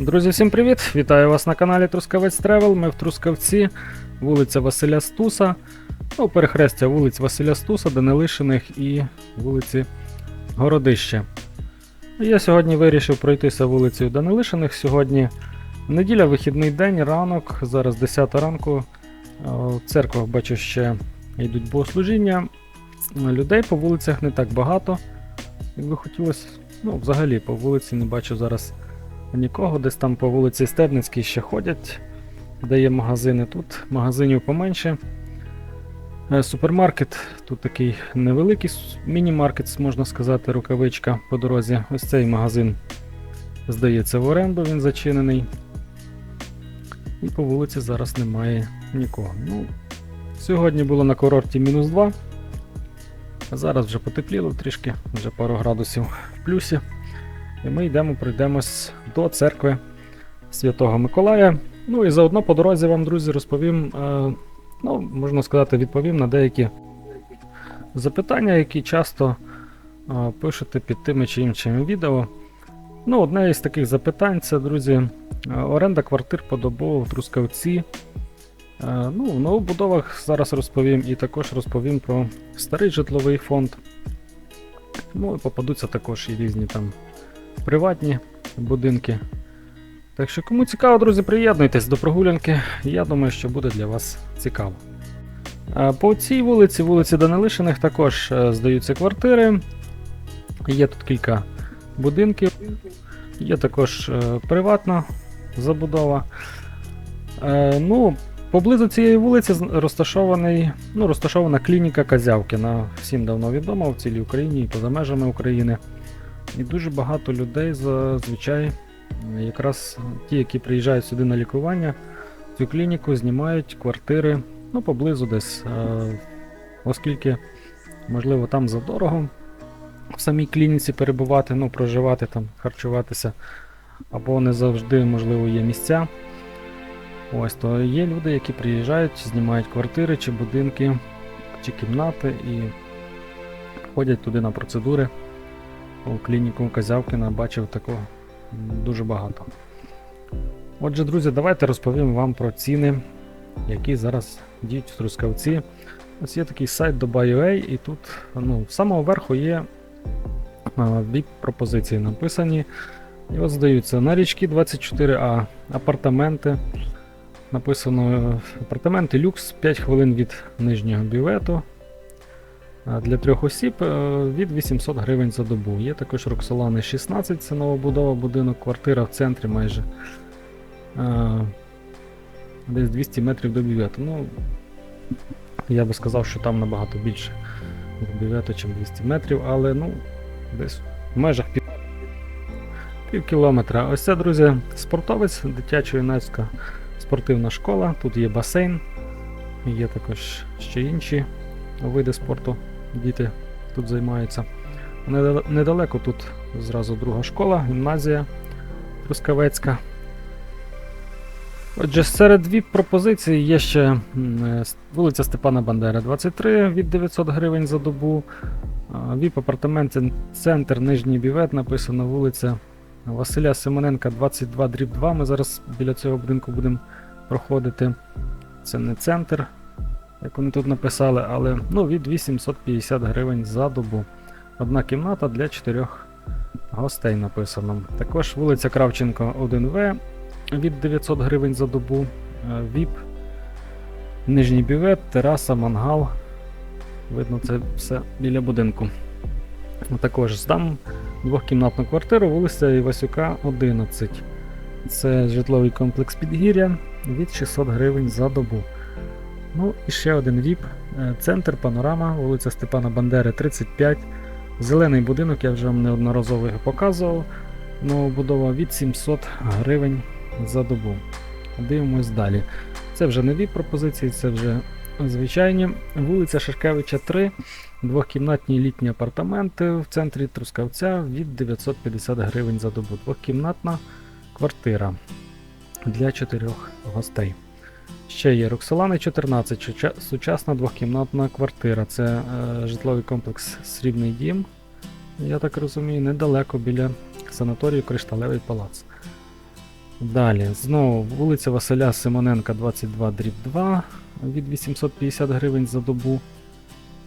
Друзі, всім привіт! Вітаю вас на каналі Трускавець Тревел. Ми в Трускавці, вулиця Василя Стуса, ну, перехрестя вулиць Василя Стуса, Данилишиних і вулиці Городище. Я сьогодні вирішив пройтися вулицею Данилишиних. Сьогодні неділя, вихідний день, ранок, зараз 10 ранку. Е, В церквах бачу ще йдуть богослужіння. Людей по вулицях не так багато. Як би хотілося, ну, взагалі по вулиці не бачу зараз нікого. Десь там по вулиці Стебницькій ще ходять, де є магазини. Тут магазинів поменше. Е, Супермаркет, тут такий невеликий міні-маркет, можна сказати, рукавичка по дорозі. Ось цей магазин, здається, в оренду він зачинений. І по вулиці зараз немає нікого. Ну, сьогодні було на курорті мінус 2. А зараз вже потепліло трішки, вже пару градусів в плюсі. І ми йдемо, пройдемось до церкви Святого Миколая. Ну і заодно по дорозі вам, друзі, розповім, е, ну, можна сказати, відповім на деякі запитання, які часто е, пишете під тими чи іншими відео. Ну, одне із таких запитань це, друзі, е, оренда квартир подобово в Трускавці. Ну, в новобудовах зараз розповім і також розповім про старий житловий фонд. Ну попадуться також і різні там приватні будинки. Так що, кому цікаво, друзі, приєднуйтесь до прогулянки. Я думаю, що буде для вас цікаво. По цій вулиці, вулиці Данилишиних, також е, здаються квартири. Є тут кілька будинків. Є також е, приватна забудова. Е, Ну, поблизу цієї вулиці розташований, ну, розташована клініка Казявкіна. Всім давно відома в цілій Україні і поза межами України. І дуже багато людей зазвичай, якраз ті, які приїжджають сюди на лікування, цю клініку знімають квартири ну, поблизу десь, оскільки, можливо, там задорого в самій клініці перебувати, ну, проживати там, харчуватися, або не завжди, можливо, є місця. Ось, то є люди, які приїжджають, знімають квартири чи будинки, чи кімнати і ходять туди на процедури. У клініку Казявкіна бачив такого дуже багато. Отже, друзі, давайте розповім вам про ціни, які зараз діють в Трускавці. Ось є такий сайт Dubai.ua і тут ну, з самого верху є віп пропозиції написані. І от здаються на річки 24А, апартаменти. Написано апартаменти люкс 5 хвилин від нижнього бювету. А Для трьох осіб е, від 800 гривень за добу. Є також Роксолани 16, це новобудова будинок, квартира в центрі майже е, десь 200 метрів до бювету. Ну, я би сказав, що там набагато більше до бювету, ніж 200 метрів, але ну, десь в межах пів, пів кілометра. Ось це, друзі, спортовець, дитячо-юнацька спортивна школа. Тут є басейн, є також ще інші види спорту. Діти тут займаються. Недалеко тут зразу друга школа, гімназія Трускавецька. Отже, серед віп пропозицій є ще е, вулиця Степана Бандери 23 від 900 гривень за добу. Віп апартамент центр Нижній Бівет, написано вулиця Василя Симоненка 22 дріб 2. Ми зараз біля цього будинку будемо проходити. Це не центр, як вони тут написали, але ну, від 850 гривень за добу. Одна кімната для чотирьох гостей написано. Також вулиця Кравченко 1В від 900 гривень за добу. Е, ВІП, Нижній бювет, тераса, мангал. Видно, це все біля будинку. Також здам двохкімнатну квартиру, вулиця Івасюка 11. Це житловий комплекс Підгір'я від 600 гривень за добу. Ну і ще один ВІП. е, Центр Панорама, вулиця Степана Бандери 35. Зелений будинок, я вже вам неодноразово його показував. Новобудова від 700 гривень за добу. Дивимось далі. Це вже нові пропозиції, це вже звичайні. Вулиця Шашкевича 3, двохкімнатні літні апартаменти в центрі Трускавця від 950 гривень за добу. Двохкімнатна квартира для чотирьох гостей. Ще є Роксолани 14, сучасна двохкімнатна квартира. Це е, житловий комплекс Срібний дім. Я так розумію, недалеко біля санаторію Кришталевий палац. Далі, знову вулиця Василя Симоненка 22 дріб 2 від 850 гривень за добу.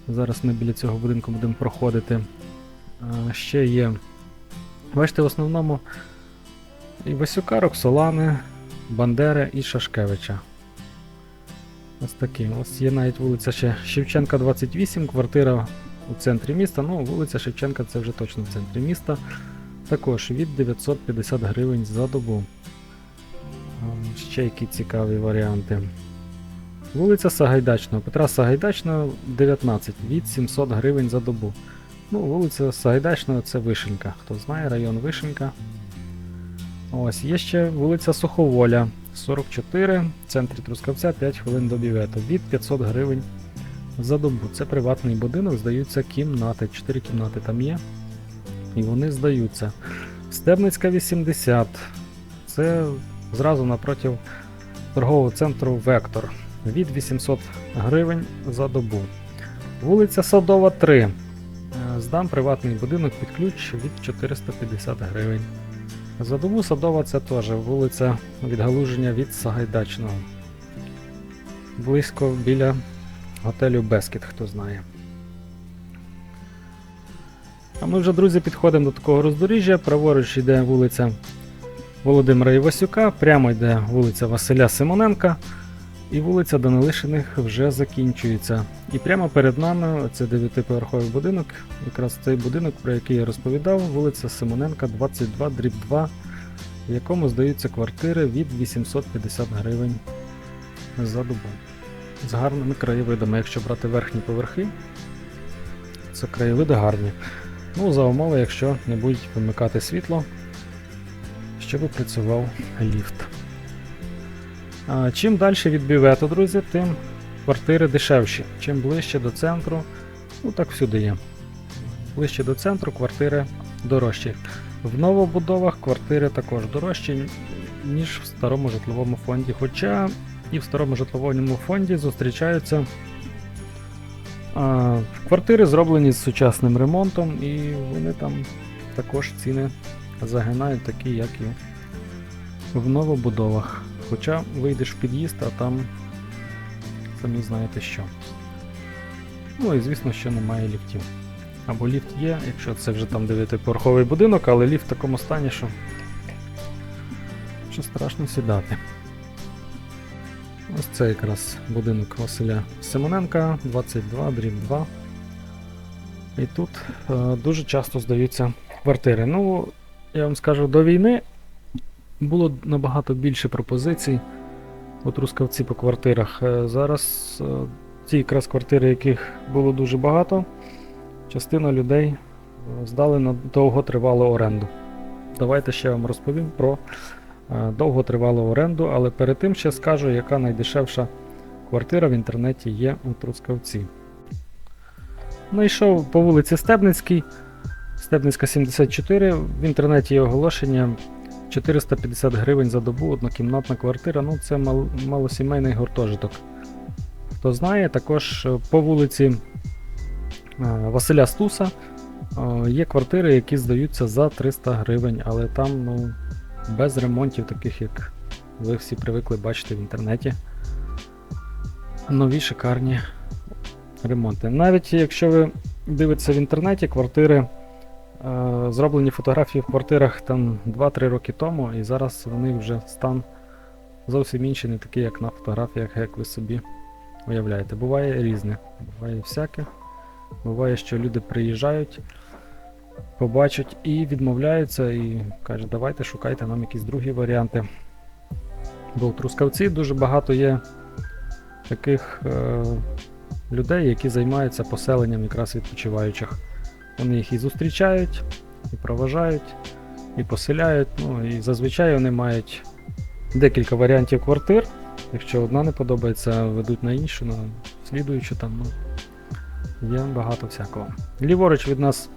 Зараз ми біля цього будинку будемо проходити. А, ще є. Бачите, в основному і Васюка, Роксолани, Бандери і Шашкевича. Ось такі. Ось є навіть вулиця ще Шевченка 28, квартира у центрі міста. Ну, вулиця Шевченка це вже точно в центрі міста. Також від 950 гривень за добу. Ще які цікаві варіанти. Вулиця Сагайдачного. Петра Сагайдачного 19 від 700 гривень за добу. Ну, вулиця Сагайдачного це Вишенька. Хто знає, район Вишенька. Ось, є ще вулиця Суховоля 44, в центрі Трускавця 5 хвилин до бювету. Від 500 гривень за добу. Це приватний будинок, здаються кімнати. 4 кімнати там є. І вони здаються. Стебницька 80. Це зразу напроти торгового центру Вектор. Від 800 гривень за добу. Вулиця Садова 3. Е, Здам приватний будинок під ключ від 450 гривень. За добу Садова це теж вулиця відгалуження від Сагайдачного. Близько біля готелю Бескіт, хто знає. А ми вже, друзі, підходимо до такого роздоріжжя. Праворуч йде вулиця Володимира Івасюка, прямо йде вулиця Василя Симоненка, і вулиця Данилишиних вже закінчується. І прямо перед нами це дев'ятиповерховий будинок, якраз цей будинок, про який я розповідав, вулиця Симоненка, 22 дріб 2, в якому здаються квартири від 850 гривень за добу. З гарними краєвидами. Якщо брати верхні поверхи, це краєвиди гарні. Ну, за умови, якщо не будуть вимикати світло, щоб працював ліфт. Чим далі від бювету, друзі, тим квартири дешевші. Чим ближче до центру, ну так всюди є. Ближче до центру квартири дорожчі. В новобудовах квартири також дорожчі, ніж в старому житловому фонді. Хоча і в старому житловому фонді зустрічаються а, квартири, зроблені з сучасним ремонтом, і вони там також ціни загинають такі, як і в новобудовах. Хоча вийдеш в під'їзд, а там самі знаєте що. Ну і звісно, що немає ліфтів. Або ліфт є, якщо це вже там 9-поверховий будинок, але ліфт в такому стані, що, що страшно сідати. Ось це якраз будинок Василя Симоненка, 22 дріб 2. І тут е, дуже часто здаються квартири. Ну, я вам скажу, до війни було набагато більше пропозицій у Трускавці по квартирах. Е, Зараз е, ті якраз квартири, яких було дуже багато, частина людей е, здали на довготривалу оренду. Давайте ще вам розповім про довготривалу оренду, але перед тим ще скажу, яка найдешевша квартира в інтернеті є у Трускавці. Знайшов по вулиці Стебницькій, Стебницька 74. В інтернеті є оголошення 450 гривень за добу, однокімнатна квартира. Ну, це мал, малосімейний гуртожиток. Хто знає, також е, по вулиці е, Василя Стуса е, є квартири, які здаються за 300 гривень, але там ну, без ремонтів, таких як ви всі привикли бачити в інтернеті. Нові шикарні ремонти. Навіть якщо ви дивитеся в інтернеті, квартири, зроблені фотографії в квартирах там 2-3 роки тому, і зараз вони вже стан зовсім інший, не такий, як на фотографіях, як ви собі уявляєте. Буває різне, буває всяке. Буває, що люди приїжджають, побачать і відмовляються, і кажуть, давайте шукайте нам якісь другі варіанти. Бо в Трускавці дуже багато є таких е, людей, які займаються поселенням якраз відпочиваючих. Вони їх і зустрічають, і проважають, і поселяють. Ну і зазвичай вони мають декілька варіантів квартир. Якщо одна не подобається, ведуть на іншу, на слідуючу там. Ну, є багато всякого. Ліворуч від нас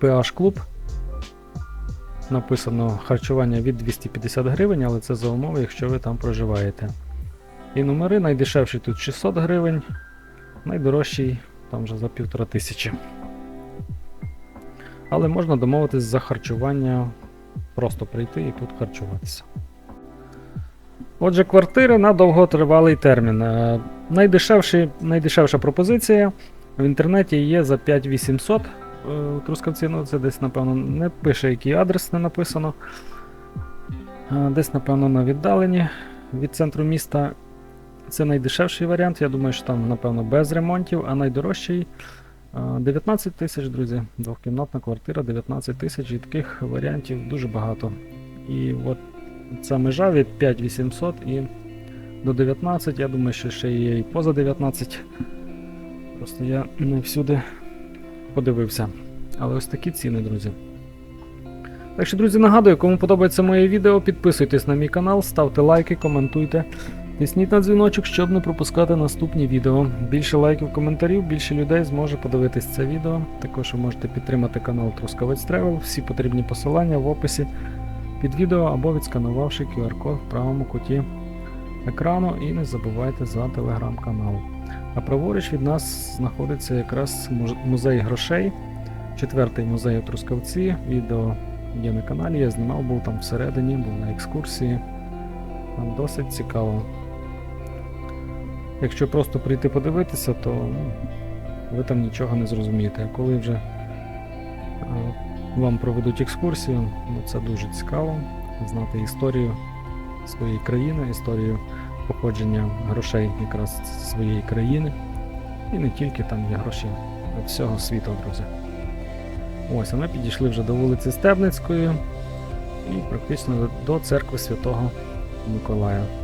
PH клуб. Написано харчування від 250 гривень, але це за умови, якщо ви там проживаєте. І номери найдешевший тут 600 гривень, найдорожчий там вже за півтора тисячі. Але можна домовитись за харчування, просто прийти і тут харчуватися. Отже, квартири на довготривалий термін. Е, Найдешевший, найдешевша пропозиція в інтернеті є за 5800 е, у Трускавці. Ну, це десь, напевно, не пише, який адрес не написано. Е, Десь, напевно, на віддалені від центру міста. Це найдешевший варіант. Я думаю, що там, напевно, без ремонтів, а найдорожчий е, 19 тисяч, друзі. Двохкімнатна квартира 19 тисяч, і таких варіантів дуже багато. І от ця межа від 5800 і до 19, я думаю, що ще є і поза 19. Просто я не всюди подивився. Але ось такі ціни, друзі. Так що, друзі, нагадую, кому подобається моє відео, підписуйтесь на мій канал, ставте лайки, коментуйте. Тисніть на дзвіночок, щоб не пропускати наступні відео. Більше лайків, коментарів, більше людей зможе подивитись це відео. Також ви можете підтримати канал Трускавець Тревел. Всі потрібні посилання в описі під відео або відсканувавши QR-код в правому куті екрану. І не забувайте за телеграм-канал. А праворуч від нас знаходиться якраз музей грошей, четвертий музей у Трускавці. Відео є на каналі, я знімав, був там всередині, був на екскурсії. Там Досить цікаво. Якщо просто прийти подивитися, то ну, ви там нічого не зрозумієте. А коли вже вам проведуть екскурсію, ну, це дуже цікаво знати історію своєї країни, історію походження грошей якраз своєї країни. І не тільки там є гроші всього світу, друзі. Ось, а ми підійшли вже до вулиці Стебницької і практично до церкви Святого Миколая.